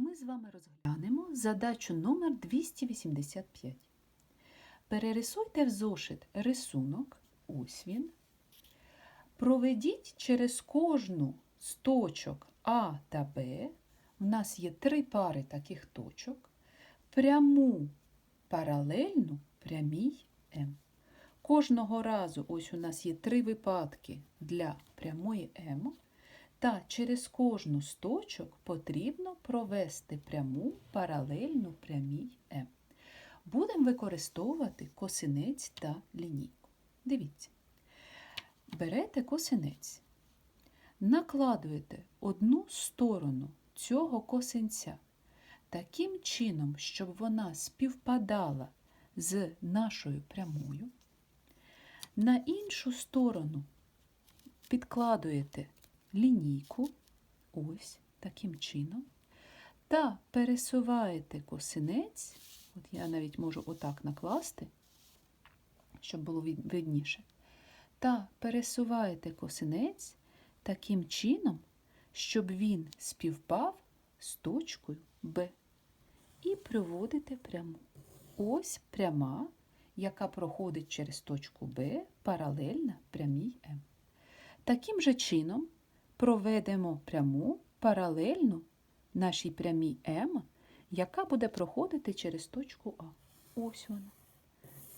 ми з вами розглянемо задачу номер 285. Перерисуйте в зошит рисунок, ось він. Проведіть через кожну з точок А та Б. У нас є три пари таких точок. Пряму паралельну прямій М. Кожного разу ось у нас є три випадки для прямої М. Та через кожну з точок потрібно провести пряму паралельну прямій М. Будемо використовувати косинець та лінійку. Дивіться. Берете косинець, накладуєте одну сторону цього косинця таким чином, щоб вона співпадала з нашою прямою. На іншу сторону підкладуєте лінійку, ось таким чином, та пересуваєте косинець, от я навіть можу отак накласти, щоб було видніше, та пересуваєте косинець таким чином, щоб він співпав з точкою Б. І приводите пряму. Ось пряма, яка проходить через точку Б, паралельна прямій М. Таким же чином проведемо пряму паралельну нашій прямій М, яка буде проходити через точку А. Ось вона.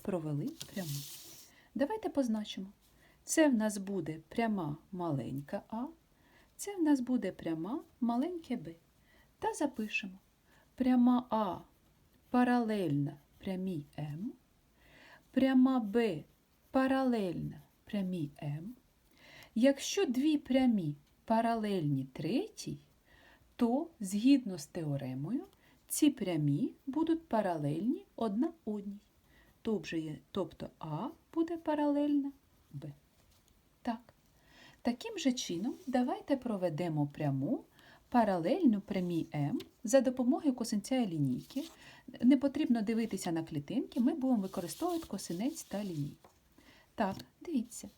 Провели пряму. Давайте позначимо. Це в нас буде пряма маленька А, це в нас буде пряма маленьке Б. Та запишемо. Пряма А паралельна прямій М, пряма Б паралельна прямій М. Якщо дві прямі паралельні третій, то згідно з теоремою ці прямі будуть паралельні одна одній. Тобто Тобто А буде паралельна Б. Так. Таким же чином, давайте проведемо пряму паралельну прямій М за допомогою косинця і лінійки. Не потрібно дивитися на клітинки, ми будемо використовувати косинець та лінійку. Так, дивіться.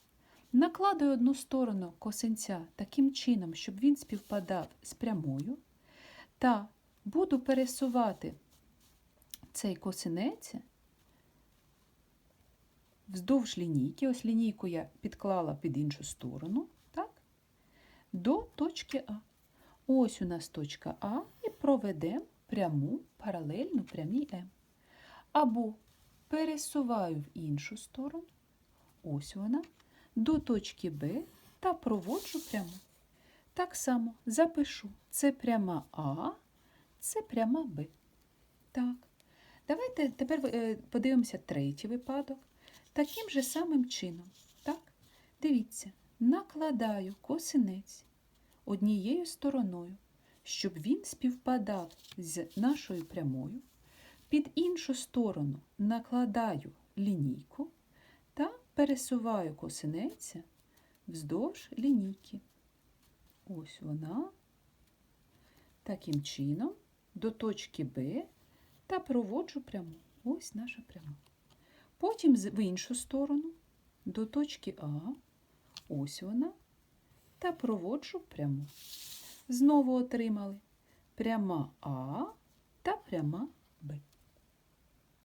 Накладую одну сторону косинця таким чином, щоб він співпадав з прямою, та буду пересувати цей косинець вздовж лінійки. Ось лінійку я підклала під іншу сторону, так? До точки А. Ось у нас точка А і проведемо пряму паралельну прямій М. Або пересуваю в іншу сторону, ось вона, до точки Б та проводжу пряму. Так само запишу це пряма А, це пряма Б. Так. Давайте тепер е, подивимося третій випадок. Таким же самим чином. Так? Дивіться, накладаю косинець однією стороною, щоб він співпадав з нашою прямою. Під іншу сторону накладаю лінійку пересуваю косинеця вздовж лінійки. Ось вона. Таким чином до точки Б та проводжу пряму. Ось наша пряма. Потім в іншу сторону до точки А, ось вона, та проводжу пряму. Знову отримали пряма А та пряма Б.